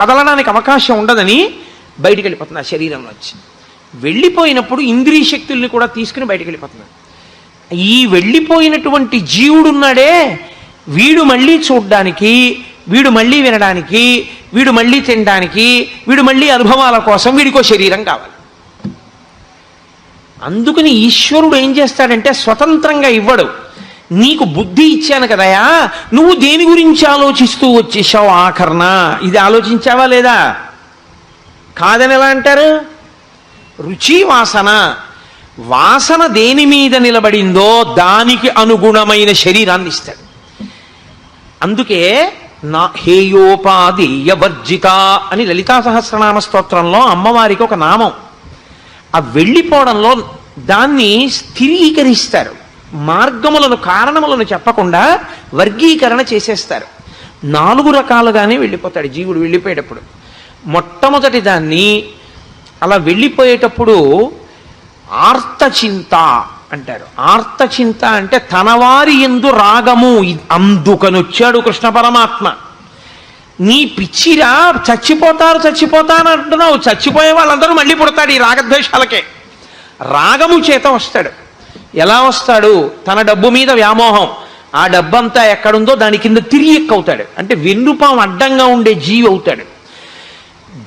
కదలడానికి అవకాశం ఉండదని బయటికి వెళ్ళిపోతుంది ఆ శరీరంలో వచ్చి. వెళ్ళిపోయినప్పుడు ఇంద్రియ శక్తుల్ని కూడా తీసుకుని బయటికి వెళ్ళిపోతుంది ఈ వెళ్ళిపోయినటువంటి జీవుడున్నాడే వీడు మళ్ళీ చూడ్డానికి వీడు మళ్ళీ వినడానికి వీడు మళ్ళీ తినడానికి వీడు మళ్ళీ అనుభవాల కోసం వీడికో శరీరం కావాలి. అందుకని ఈశ్వరుడు ఏం చేస్తాడంటే స్వతంత్రంగా ఇవ్వడు. నీకు బుద్ధి ఇచ్చాను కదయా? నువ్వు దేని గురించి ఆలోచిస్తూ వచ్చేసావు ఆఖరణ ఇది ఆలోచించావా లేదా? కాదని ఎలా అంటారు? రుచి వాసన. వాసన దేని మీద నిలబడిందో దానికి అనుగుణమైన శరీరాన్ని ఇస్తాడు. అందుకే నా హేయోపాధేయ వర్జిత అని లలితా సహస్రనామ స్తోత్రంలో అమ్మవారికి ఒక నామం. ఆ వెళ్ళిపోవడంలో దాన్ని స్థిరీకరిస్తారు. మార్గములను కారణములను చెప్పకుండా వర్గీకరణ చేసేస్తారు. నాలుగు రకాలుగానే వెళ్ళిపోతాడు జీవుడు వెళ్ళిపోయేటప్పుడు. మొట్టమొదటి దాన్ని అలా వెళ్ళిపోయేటప్పుడు ఆర్తచింత అంటారు. ఆర్తచింత అంటే తనవారి ఎందు రాగము అందుకనొచ్చాడు కృష్ణ పరమాత్మ. నీ పిచ్చిరా చచ్చిపోతారు చచ్చిపోతానంటున్నావు చచ్చిపోయే వాళ్ళందరూ మళ్ళీ పుడతాడు ఈ రాగద్వేషాలకే. రాగము చేత వస్తాడు. ఎలా వస్తాడు? తన డబ్బు మీద వ్యామోహం. ఆ డబ్బంతా ఎక్కడుందో దాని కింద తిరిగి ఎక్కువతాడు. అంటే వెన్నుపాం అడ్డంగా ఉండే జీవి అవుతాడు.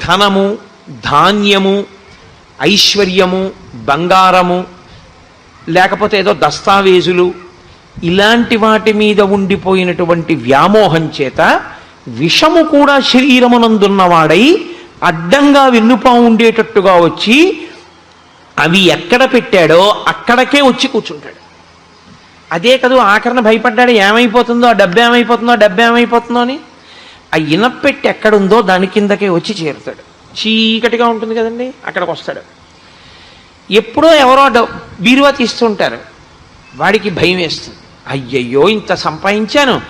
ధనము ధాన్యము ఐశ్వర్యము బంగారము లేకపోతే ఏదో దస్తావేజులు ఇలాంటి వాటి మీద ఉండిపోయినటువంటి వ్యామోహం చేత విషము కూడా శరీరమునందున్నవాడై అడ్డంగా వెన్నుపాము ఉండేటట్టుగా వచ్చి అవి ఎక్కడ పెట్టాడో అక్కడికే వచ్చి కూర్చుంటాడు. అదే కదూ ఆఖరణ భయపడ్డాడు ఏమైపోతుందో ఆ డబ్బు ఏమైపోతుందో ఆ డబ్బు ఏమైపోతుందో అని ఆ ఇనపెట్టి ఎక్కడుందో దాని కిందకే వచ్చి చేరుతాడు. చీకటిగా ఉంటుంది కదండి అక్కడికి వస్తాడు. ఎప్పుడో ఎవరో బీరువా తీస్తుంటారు. వాడికి భయం వేస్తుంది. అయ్యయ్యో ఇంత సంపాదించాను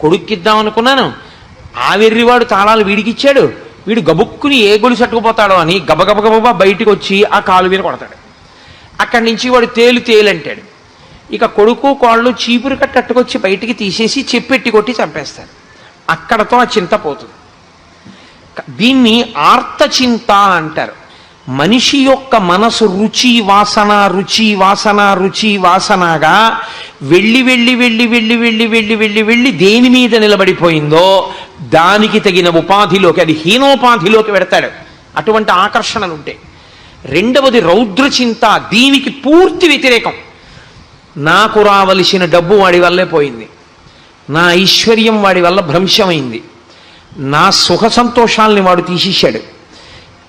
కొడుక్కిద్దాం అనుకున్నాను ఆ వెర్రివాడు తాళాలు వీడికిచ్చాడు వీడు గబుక్కుని ఏ గొలుసు సట్టుకుపోతాడో అని గబగబ బయటికి వచ్చి ఆ కాలు మీద కొడతాడు. అక్కడి నుంచి వాడు తేలు తేలు అంటాడు. ఇక కొడుకు కోళ్ళు చీపురు కట్టట్టుకొచ్చి బయటికి తీసేసి చెప్పెట్టి కొట్టి చంపేస్తారు అక్కడతో ఆ చింత పోతుంది. దీన్ని ఆర్త చింత అంటారు. మనిషి యొక్క మనసు రుచి వాసన రుచి వాసన రుచి వాసనగా వెళ్ళి వెళ్ళి వెళ్ళి వెళ్ళి వెళ్ళి వెళ్ళి వెళ్ళి వెళ్ళి దేని మీద నిలబడిపోయిందో దానికి తగిన ఉపాధిలోకి అది హీనోపాధిలోకి పెడతాడు. అటువంటి ఆకర్షణలు ఉంటాయి రెండవది రౌద్రచింత దీనికి పూర్తి వ్యతిరేకం. నాకు రావలసిన డబ్బు వాడి వల్లే పోయింది. నా ఐశ్వర్యం వాడి వల్ల భ్రంశమైంది. నా సుఖ సంతోషాల్ని వాడు తీసేశాడు.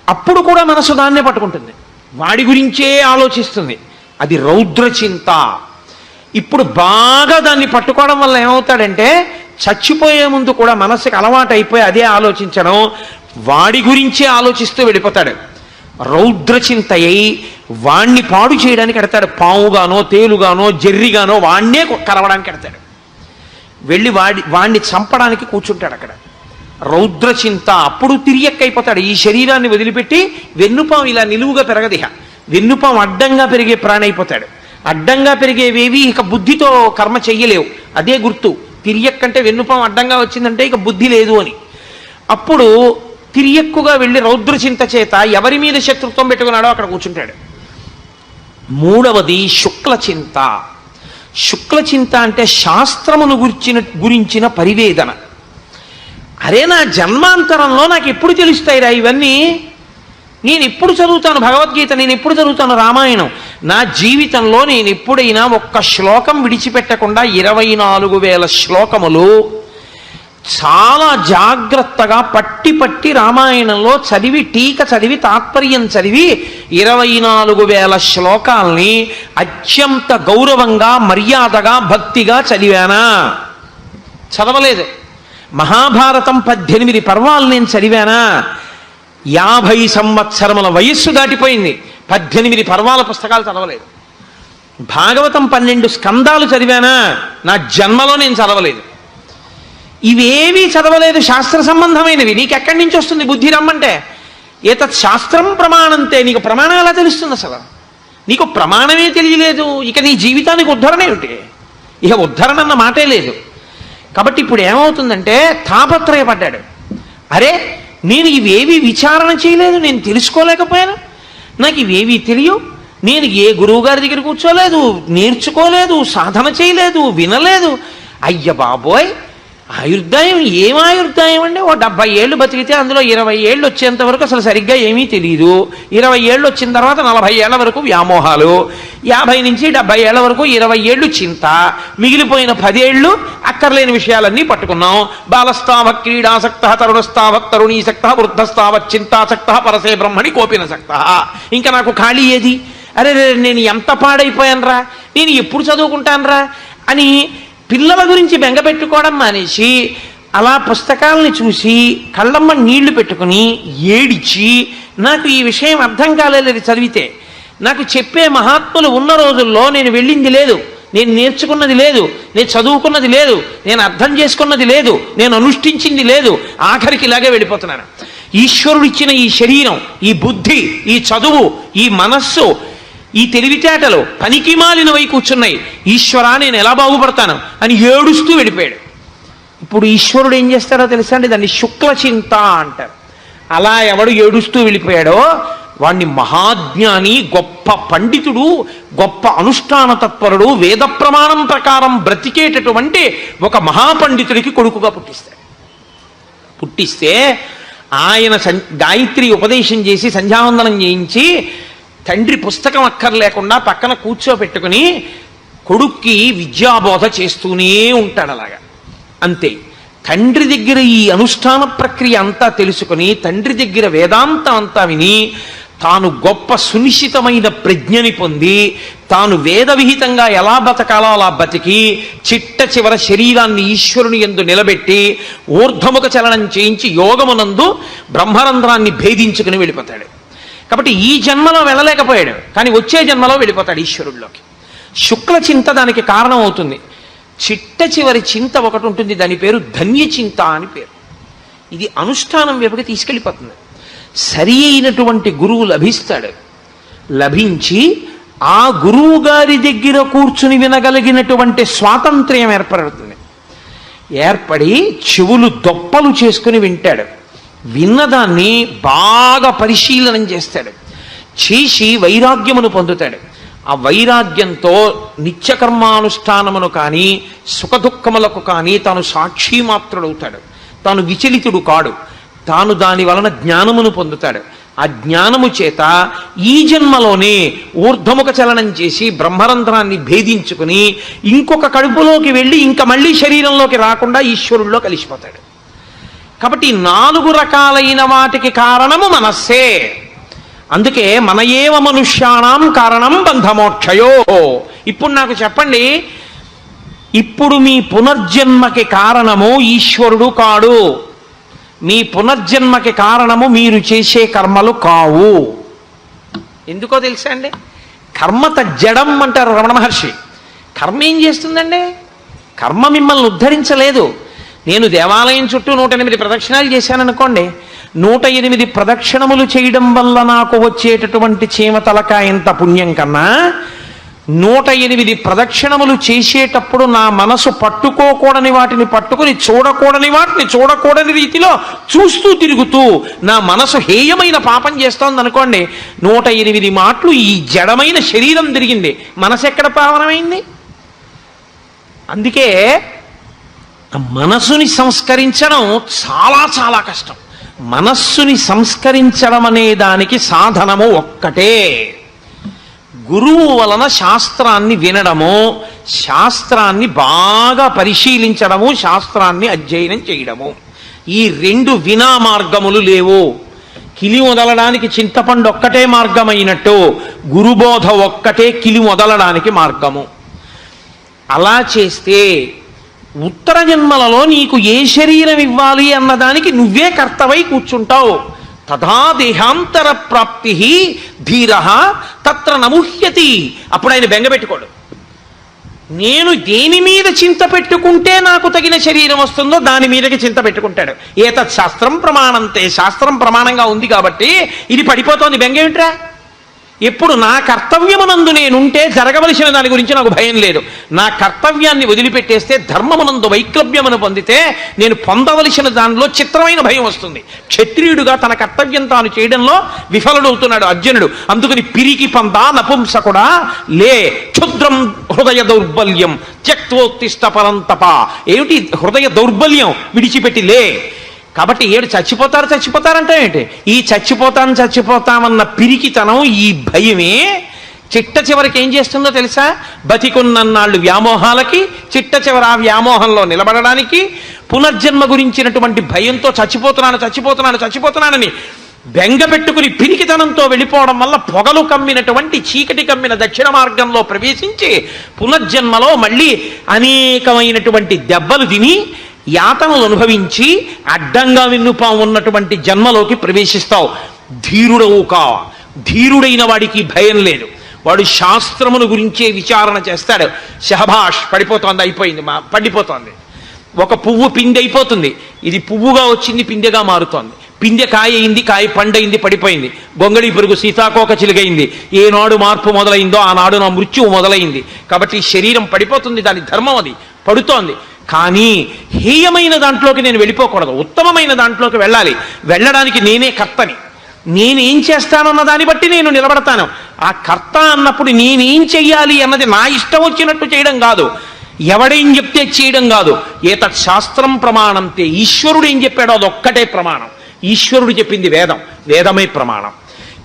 అప్పుడు కూడా మనసు దాన్నే పట్టుకుంటుంది. వాడి గురించే ఆలోచిస్తుంది. అది రౌద్రచింత. ఇప్పుడు బాగా దాన్ని పట్టుకోవడం వల్ల ఏమవుతాడంటే చచ్చిపోయే ముందు కూడా మనసుకి అలవాటు అయిపోయి అదే ఆలోచించడం వాడి గురించే ఆలోచిస్తూ వెళ్ళిపోతాడు. రౌద్రచింత అయి వాణ్ణి పాడు చేయడానికి ఎడతాడు. పావుగానో తేలుగానో జెర్రిగానో వాణ్ణే కలవడానికి ఎడతాడు. వెళ్ళి వాడి వాణ్ణి చంపడానికి కూర్చుంటాడు అక్కడ. రౌద్రచింత అప్పుడు తిరియక్కైపోతాడు. ఈ శరీరాన్ని వదిలిపెట్టి వెన్నుపాం ఇలా నిలువుగా పెరగదిహ వెన్నుపాం అడ్డంగా పెరిగే ప్రాణైపోతాడు. అడ్డంగా పెరిగేవేవి ఇక బుద్ధితో కర్మ చెయ్యలేవు. అదే గుర్తు. తిరియక్కంటే వెన్నుపం అడ్డంగా వచ్చిందంటే ఇక బుద్ధి లేదు అని. అప్పుడు తిరియక్కుగా వెళ్ళి రౌద్రచింత చేత ఎవరి మీద శత్రుత్వం పెట్టుకున్నాడో అక్కడ కూర్చుంటాడు. మూడవది శుక్లచింత. శుక్లచింత అంటే శాస్త్రమును గురించిన గురించిన పరివేదన. అరే నా జన్మాంతరంలో నాకు ఎప్పుడు తెలుస్తాయిరా ఇవన్నీ? నేను ఎప్పుడు చదువుతాను భగవద్గీత? నేను ఎప్పుడు చదువుతాను రామాయణం? నా జీవితంలో నేను ఎప్పుడైనా ఒక్క శ్లోకం విడిచిపెట్టకుండా ఇరవై నాలుగు వేల శ్లోకములు చాలా జాగ్రత్తగా పట్టి పట్టి రామాయణంలో చదివి టీక చదివి తాత్పర్యం చదివి ఇరవై నాలుగు వేల శ్లోకాల్ని అత్యంత గౌరవంగా మర్యాదగా భక్తిగా చదివానా? చదవలేదు. మహాభారతం పద్దెనిమిది పర్వాలు నేను చదివానా? యాభై సంవత్సరముల వయస్సు దాటిపోయింది. పద్దెనిమిది పర్వాల పుస్తకాలు చదవలేదు. భాగవతం పన్నెండు స్కందాలు చదివానా? నా జన్మలో నేను చదవలేదు. ఇవేమీ చదవలేదు శాస్త్ర సంబంధమైనవి. నీకు ఎక్కడి నుంచి వస్తుంది బుద్ధి రమ్మంటే? ఏతత్ శాస్త్రం ప్రమాణంతే. నీకు ప్రమాణం ఎలా తెలుస్తుంది అసలు? నీకు ప్రమాణమే తెలియలేదు. ఇక నీ జీవితానికి ఉద్ధరణ ఏమిటి? ఇక ఉద్ధరణ అన్న మాటే లేదు. కాబట్టి ఇప్పుడు ఏమవుతుందంటే తాపత్రయపడ్డాడు. అరే నేను ఇవేవి విచారణ చేయలేదు నేను తెలుసుకోలేకపోయాను. నాకు ఇవేవి తెలియవు. నేను ఏ గురువు గారి దగ్గర కూర్చోలేదు నేర్చుకోలేదు సాధన చేయలేదు వినలేదు. అయ్య బాబోయ్! ఆయుర్దాయం ఏం ఆయుర్దాయం అండి? ఓ డెబ్బై ఏళ్ళు బతికితే అందులో ఇరవై ఏళ్ళు వచ్చేంత వరకు అసలు సరిగ్గా ఏమీ తెలియదు ఇరవై ఏళ్ళు వచ్చిన తర్వాత నలభై ఏళ్ళ వరకు వ్యామోహాలు. యాభై నుంచి డెబ్బై ఏళ్ళ వరకు ఇరవై ఏళ్ళు చింత. మిగిలిపోయిన పదేళ్ళు అక్కర్లేని విషయాలన్నీ పట్టుకున్నాం. బాలస్తావ క్రీడాసక్త తరుణస్తావ తరుణీసక్త వృద్ధస్తావ చింతాసక్త పరసే బ్రహ్మణి కోపినసక్త ఇంకా నాకు ఖాళీ ఏది? అరే నేను ఎంత పాడైపోయానురా? నేను ఎప్పుడు చదువుకుంటానురా? అని పిల్లల గురించి బెంగపెట్టుకోవడం మానేసి అలా పుస్తకాలని చూసి కళ్ళమ్మ నీళ్ళు పెట్టుకుని ఏడిచి నాకు ఈ విషయం అర్థం కాలేదు చదివితే. నాకు చెప్పే మహాత్ములు ఉన్న రోజుల్లో నేను వెళ్ళింది లేదు. నేను నేర్చుకున్నది లేదు. నేను చదువుకున్నది లేదు. నేను అర్థం చేసుకున్నది లేదు. నేను అనుష్ఠించింది లేదు. ఆఖరికి ఇలాగే వెళ్ళిపోతున్నాను. ఈశ్వరుడిచ్చిన ఈ శరీరం ఈ బుద్ధి ఈ చదువు ఈ మనస్సు ఈ తెలివితేటలు పనికి మాలినవై కూర్చున్నాయి. ఈశ్వరా నేను ఎలా బాగుపడతాను? అని ఏడుస్తూ వెళ్ళిపోయాడు. ఇప్పుడు ఈశ్వరుడు ఏం చేస్తాడో తెలుసా అండి? దాన్ని శుక్ల చింత అంటారు. అలా ఎవడు ఏడుస్తూ వెళ్ళిపోయాడో వాణ్ణి మహాజ్ఞాని గొప్ప పండితుడు గొప్ప అనుష్ఠాన తత్పరుడు వేద ప్రమాణం ప్రకారం బ్రతికేటటువంటి ఒక మహాపండితుడికి కొడుకుగా పుట్టిస్తాడు. పుట్టిస్తే ఆయన సం గాయత్రి ఉపదేశం చేసి సంధ్యావందనం చేయించి తండ్రి పుస్తకం అక్కర్లేకుండా పక్కన కూర్చోబెట్టుకుని కొడుక్కి విద్యాబోధ చేస్తూనే ఉంటాడు అలాగా. అంతే. తండ్రి దగ్గర ఈ అనుష్ఠాన ప్రక్రియ అంతా తెలుసుకుని తండ్రి దగ్గర వేదాంతం అంతా విని తాను గొప్ప సునిశ్చితమైన ప్రజ్ఞని పొంది తాను వేదవిహితంగా ఎలా బతకాలో అలా బతికి చిట్ట చివర శరీరాన్ని ఈశ్వరుని ఎందు నిలబెట్టి ఊర్ధముఖ చలనం చేయించి యోగమునందు బ్రహ్మరంధ్రాన్ని భేదించుకుని వెళ్ళిపోతాడు. కాబట్టి ఈ జన్మలో వెళ్ళలేకపోయాడు. కానీ వచ్చే జన్మలో వెళ్ళిపోతాడు ఈశ్వరుడిలోకి. శుక్ల చింత దానికి కారణం అవుతుంది. చిట్ట చివరి చింత ఒకటి ఉంటుంది. దాని పేరు ధన్య చింత అని పేరు. ఇది అనుష్ఠానం వైపుకి తీసుకెళ్ళిపోతుంది. సరి అయినటువంటి గురువు లభిస్తాడు. లభించి ఆ గురువు గారి దగ్గర కూర్చుని వినగలిగినటువంటి స్వాతంత్ర్యం ఏర్పడుతుంది. ఏర్పడి చెవులు దొప్పలు చేసుకుని వింటాడు. విన్నదాన్ని బాగా పరిశీలనం చేస్తాడు. చేసి వైరాగ్యమును పొందుతాడు. ఆ వైరాగ్యంతో నిత్యకర్మానుష్ఠానమును కానీ సుఖదుఖములకు కానీ తాను సాక్షి మాత్రుడవుతాడు తాను విచలితుడు కాడు. తాను దాని వలన జ్ఞానమును పొందుతాడు. ఆ జ్ఞానము చేత ఈ జన్మలోనే ఊర్ధముఖ చలనం చేసి బ్రహ్మరంధ్రాన్ని భేదించుకుని ఇంకొక కడుపులోకి వెళ్ళి ఇంకా మళ్ళీ శరీరంలోకి రాకుండా ఈశ్వరుల్లో కలిసిపోతాడు. కాబట్టి నాలుగు రకాలైన వాటికి కారణము మనస్సే. అందుకే మన ఏవ మనుష్యాణం కారణం బంధమోక్షయో. ఇప్పుడు నాకు చెప్పండి ఇప్పుడు మీ పునర్జన్మకి కారణము ఈశ్వరుడు కాడు. మీ పునర్జన్మకి కారణము మీరు చేసే కర్మలు కావు. ఎందుకో తెలుసా అండి? కర్మత జడం అంటారు రమణ మహర్షి. కర్మ ఏం చేస్తుందండి? కర్మ మిమ్మల్ని ఉద్ధరించలేదు. నేను దేవాలయం చుట్టూ నూట ఎనిమిది ప్రదక్షిణాలు చేశాననుకోండి నూట ఎనిమిది ప్రదక్షిణములు చేయడం వల్ల నాకు వచ్చేటటువంటి చీమ తలకాయంత పుణ్యం కన్నా నూట ఎనిమిది ప్రదక్షిణములు చేసేటప్పుడు నా మనసు పట్టుకోకూడని వాటిని పట్టుకుని చూడకూడని వాటిని చూడకూడని రీతిలో చూస్తూ తిరుగుతూ నా మనసు హేయమైన పాపం చేస్తోంది అనుకోండి నూట ఎనిమిది మాటలు ఈ జడమైన శరీరం తిరిగింది. మనసు ఎక్కడ పావనమైంది? అందుకే మనస్సుని సంస్కరించడం చాలా చాలా కష్టం. మనస్సుని సంస్కరించడం అనే దానికి సాధనము ఒక్కటే. గురువు వలన శాస్త్రాన్ని వినడము శాస్త్రాన్ని బాగా పరిశీలించడము శాస్త్రాన్ని అధ్యయనం చేయడము. ఈ రెండు వినా మార్గములు లేవు. కిలి వదలడానికి చింతపండు ఒక్కటే మార్గమైనట్టు గురుబోధ ఒక్కటే కిలి వదలడానికి మార్గము. అలా చేస్తే ఉత్తర జన్మలలో నీకు ఏ శరీరం ఇవ్వాలి అన్నదానికి నువ్వే కర్తవై కూర్చుంటావు. తథా దేహాంతర ప్రాప్తి ధీర తత్ర నముహ్యతి. అప్పుడు ఆయన బెంగపెట్టుకోడు నేను దేని మీద చింత పెట్టుకుంటే నాకు తగిన శరీరం వస్తుందో దాని మీదకి చింత పెట్టుకుంటాడు. ఏతత్ శాస్త్రం ప్రమాణంతే శాస్త్రం ప్రమాణంగా ఉంది కాబట్టి ఇది పడిపోతోంది బెంగ ఇప్పుడు ఎప్పుడు నా కర్తవ్యమునందు నేనుంటే జరగవలసిన దాని గురించి నాకు భయం లేదు. నా కర్తవ్యాన్ని వదిలిపెట్టేస్తే ధర్మమునందు వైక్లభ్యమును పొందితే నేను పొందవలసిన దానిలో చిత్రమైన భయం వస్తుంది. క్షత్రియుడుగా తన కర్తవ్యం తాను చేయడంలో విఫలుడవుతున్నాడు అర్జునుడు. అందుకని పిరికి పంద నపుంసకుడా లే క్షుద్రం హృదయ దౌర్బల్యం త్యక్తోత్తిష్ట పరంతప. ఏమిటి హృదయ దౌర్బల్యం? విడిచిపెట్టి లే. కాబట్టి ఏడు చచ్చిపోతారు చచ్చిపోతారంటే ఏంటి? ఈ చచ్చిపోతాను చచ్చిపోతామన్న పిరికితనం ఈ భయమే చిట్ట చివరికి ఏం చేస్తుందో తెలుసా? బతికున్నన్నాళ్ళు వ్యామోహాలకి చిట్ట చివర ఆ వ్యామోహంలో నిలబడడానికి పునర్జన్మ గురించినటువంటి భయంతో చచ్చిపోతున్నాను చచ్చిపోతున్నాను చచ్చిపోతున్నానని బెంగ పెట్టుకుని పిరికితనంతో వెళ్ళిపోవడం వల్ల పొగలు కమ్మినటువంటి చీకటి కమ్మిన దక్షిణ మార్గంలో ప్రవేశించి పునర్జన్మలో మళ్ళీ అనేకమైనటువంటి దెబ్బలు తిని యాతనలు అనుభవించి అడ్డంగా విన్నుపా ఉన్నటువంటి జన్మలోకి ప్రవేశిస్తావు. ధీరుడవు కా ధీరుడైన వాడికి భయం లేదు. వాడు శాస్త్రమును గురించే విచారణ చేస్తాడు. శహభాష్ పడిపోతోంది అయిపోయింది మా పడిపోతోంది. ఒక పువ్వు పిండి అయిపోతుంది. ఇది పువ్వుగా వచ్చింది పిందెగా మారుతోంది. పిందె కాయ అయింది కాయ పండయింది పడిపోయింది. గొంగళి పురుగు సీతాకోక చిలుగైంది ఏనాడు మార్పు మొదలైందో ఆనాడు నా మృత్యువు మొదలైంది. కాబట్టి శరీరం పడిపోతుంది దాని ధర్మం అది. పడుతోంది. కానీ హేయమైన దాంట్లోకి నేను వెళ్ళిపోకూడదు. ఉత్తమమైన దాంట్లోకి వెళ్ళాలి. వెళ్ళడానికి నేనే కర్తని. నేనేం చేస్తానన్న దాన్ని బట్టి నేను నిలబడతాను. ఆ కర్త అన్నప్పుడు నేనేం చెయ్యాలి అన్నది నా ఇష్టం వచ్చినట్టు చేయడం కాదు. ఎవడేం చెప్తే చేయడం కాదు. ఏతత్ శాస్త్రం ప్రమాణంతే ఈశ్వరుడు ఏం చెప్పాడో అదొక్కటే ప్రమాణం. ఈశ్వరుడు చెప్పింది వేదం. వేదమే ప్రమాణం.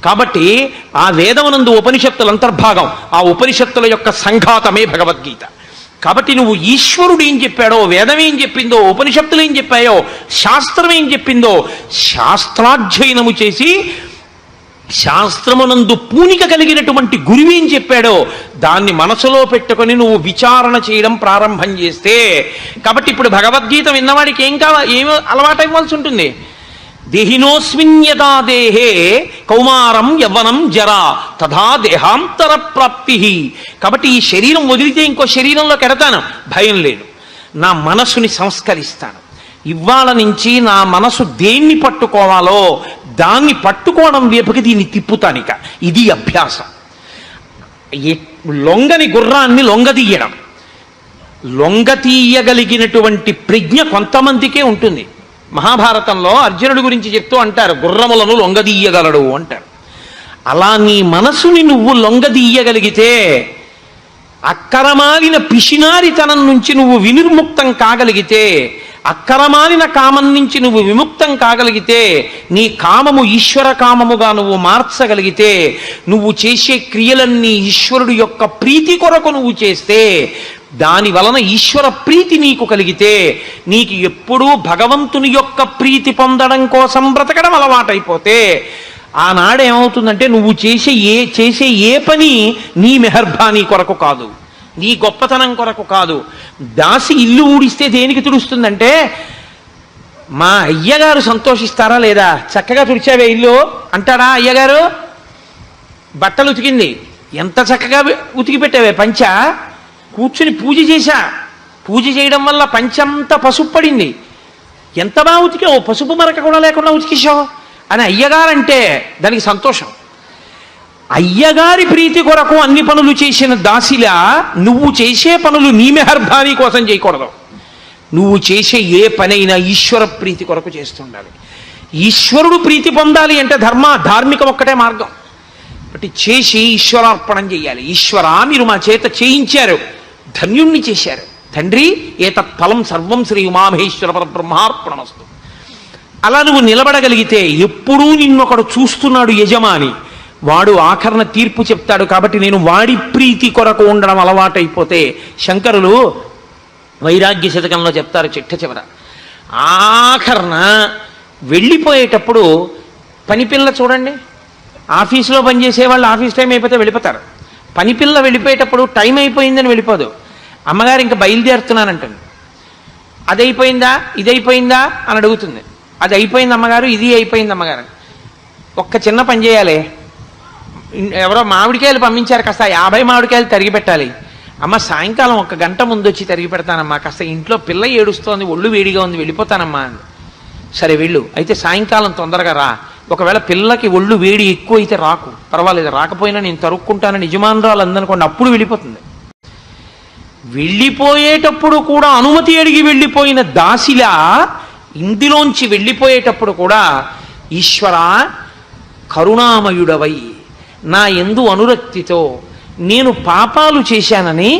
కాబట్టి ఆ వేదమునందు ఉపనిషత్తుల అంతర్భాగం ఆ ఉపనిషత్తుల యొక్క సంఘాతమే భగవద్గీత. కాబట్టి నువ్వు ఈశ్వరుడు ఏం చెప్పాడో వేదం ఏం చెప్పిందో ఉపనిషత్తులు ఏం చెప్పాయో శాస్త్రం ఏం చెప్పిందో శాస్త్రాధ్యయనము చేసి శాస్త్రమునందు పూనిక కలిగినటువంటి గురువు ఏం చెప్పాడో దాన్ని మనసులో పెట్టుకొని నువ్వు విచారణ చేయడం ప్రారంభం చేస్తే. కాబట్టి ఇప్పుడు భగవద్గీత విన్నవాడికి ఏం కావాలి ఏమో అలవాటు ఇవ్వాల్సి ఉంటుంది? దేహినోస్మిన్యదా దేహే కౌమారం యవ్వనం జరా తథా దేహాంతర ప్రాప్తి కాబట్టి ఈ శరీరం వదిలితే ఇంకో శరీరంలోకి ఎడతాను భయం లేదు. నా మనసుని సంస్కరిస్తాను. ఇవాళ నుంచి నా మనసు దేన్ని పట్టుకోవాలో దాన్ని పట్టుకోవడం వైపుకి దీన్ని తిప్పుతానిక ఇది అభ్యాసం. లొంగని గుర్రాన్ని లొంగదీయడం లొంగతీయగలిగినటువంటి ప్రజ్ఞ కొంతమందికే ఉంటుంది. మహాభారతంలో అర్జునుడి గురించి చెప్తూ అంటారు గుర్రములను లొంగదీయగలడు అంటారు. అలా నీ మనసుని నువ్వు లొంగదీయగలిగితే అక్కరమాలిన పిషినారితనం నుంచి నువ్వు వినిర్ముక్తం కాగలిగితే అక్కరమాలిన కామం నుంచి నువ్వు విముక్తం కాగలిగితే నీ కామము ఈశ్వర కామముగా నువ్వు మార్చగలిగితే నువ్వు చేసే క్రియలన్నీ ఈశ్వరుడు యొక్క ప్రీతి కొరకు నువ్వు చేస్తే దాని వలన ఈశ్వర ప్రీతి నీకు కలిగితే నీకు ఎప్పుడూ భగవంతుని యొక్క ప్రీతి పొందడం కోసం బ్రతకడం అలవాటైపోతే ఆనాడు ఏమవుతుందంటే నువ్వు చేసే ఏ చేసే ఏ పని నీ మెహర్బానీ కొరకు కాదు. నీ గొప్పతనం కొరకు కాదు. దాసి ఇల్లు ఊడిస్తే దేనికి తుడుస్తుందంటే మా అయ్యగారు సంతోషిస్తారా లేదా? చక్కగా తుడిచావే ఇల్లు అంటాడా అయ్యగారు? బట్టలు ఉతికింది. ఎంత చక్కగా ఉతికి పెట్టావే పంచ? కూర్చుని పూజ చేశా. పూజ చేయడం వల్ల పంచంతా పసుపు పడింది ఎంత బాగా ఉతికావు? పసుపు మరక కూడా లేకుండా ఉతికేశావు? అని అయ్యగారంటే దానికి సంతోషం. అయ్యగారి ప్రీతి కొరకు అన్ని పనులు చేసిన దాసిలా నువ్వు చేసే పనులు నీ మెహర్భానీ కోసం చేయకూడదు. నువ్వు చేసే ఏ పనైనా ఈశ్వర ప్రీతి కొరకు చేస్తుండాలి. ఈశ్వరుడు ప్రీతి పొందాలి అంటే ధర్మ ధార్మికం ఒక్కటే మార్గం. బట్టి చేసి ఈశ్వరార్పణం చేయాలి. ఈశ్వరా మీరు మా చేత చేయించారు. ధన్యుణ్ణి చేశారు. తండ్రి ఏతత్ ఫలం సర్వం శ్రీ ఉమామహేశ్వర పరబ్రహ్మార్పణమస్తు. అలా నువ్వు నిలబడగలిగితే ఎప్పుడూ నిన్నొకడు చూస్తున్నాడు యజమాని. వాడు ఆఖరణ తీర్పు చెప్తాడు కాబట్టి నేను వాడి ప్రీతి కొరకు ఉండడం అలవాటైపోతే శంకరులు వైరాగ్య శతకంలో చెప్తారు చిట్ట చివర. ఆఖరణ వెళ్ళిపోయేటప్పుడు పనిపిల్ల చూడండి. ఆఫీసులో పనిచేసే వాళ్ళు ఆఫీస్ టైం అయిపోతే వెళ్ళిపోతారు. పనిపిల్ల వెళ్ళిపోయేటప్పుడు టైం అయిపోయిందని వెళ్ళిపోదు. అమ్మగారు ఇంకా బయలుదేరుతున్నానంటుంది. అది అయిపోయిందా ఇది అయిపోయిందా అని అడుగుతుంది. అది అయిపోయింది అమ్మగారు ఇది అయిపోయింది అమ్మగారు. ఒక్క చిన్న పని చేయాలి. ఎవరో మామిడికాయలు పంపించారు కాస్త యాభై మామిడికాయలు తరిగి పెట్టాలి. అమ్మ సాయంకాలం ఒక గంట ముందు వచ్చి తరిగి పెడతానమ్మా. కాస్త ఇంట్లో పిల్ల ఏడుస్తోంది ఒళ్ళు వేడిగా ఉంది వెళ్ళిపోతానమ్మా అని సరే వెళ్ళు అయితే సాయంకాలం తొందరగా రా. ఒకవేళ పిల్లకి ఒళ్ళు వేడి ఎక్కువ అయితే రాకు. పర్వాలేదు రాకపోయినా నేను తరుక్కుంటానని యజమానురాలు అందనుకోండి అప్పుడు వెళ్ళిపోతుంది. వెళ్ళిపోయేటప్పుడు కూడా అనుమతి అడిగి వెళ్ళిపోయిన దాసిలా ఇందులోంచి వెళ్ళిపోయేటప్పుడు కూడా ఈశ్వర కరుణామయుడవై నా ఎందు అనురక్తితో నేను పాపాలు చేశానని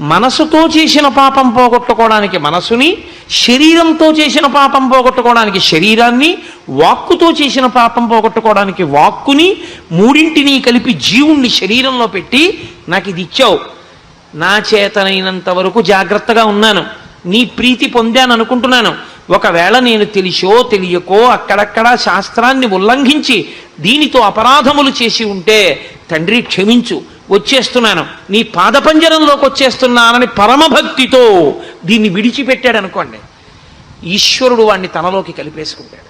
మనసుతో చేసిన పాపం పోగొట్టుకోవడానికి మనసుని శరీరంతో చేసిన పాపం పోగొట్టుకోవడానికి శరీరాన్ని వాక్కుతో చేసిన పాపం పోగొట్టుకోవడానికి వాక్కుని మూడింటిని కలిపి జీవుణ్ణి శరీరంలో పెట్టి నాకు ఇది ఇచ్చావు. నా చేతనైనంత వరకు జాగ్రత్తగా ఉన్నాను. నీ ప్రీతి పొందాను అనుకుంటున్నాను. ఒకవేళ నేను తెలిసో తెలియకో అక్కడక్కడ శాస్త్రాన్ని ఉల్లంఘించి దీనితో అపరాధములు చేసి ఉంటే తండ్రి క్షమించు. వచ్చేస్తున్నాను. నీ పాదపంజరంలోకి వచ్చేస్తున్నానని పరమభక్తితో దీన్ని విడిచిపెట్టాడు అనుకోండి ఈశ్వరుడు వాణ్ణి తనలోకి కలిపేసుకుంటాడు.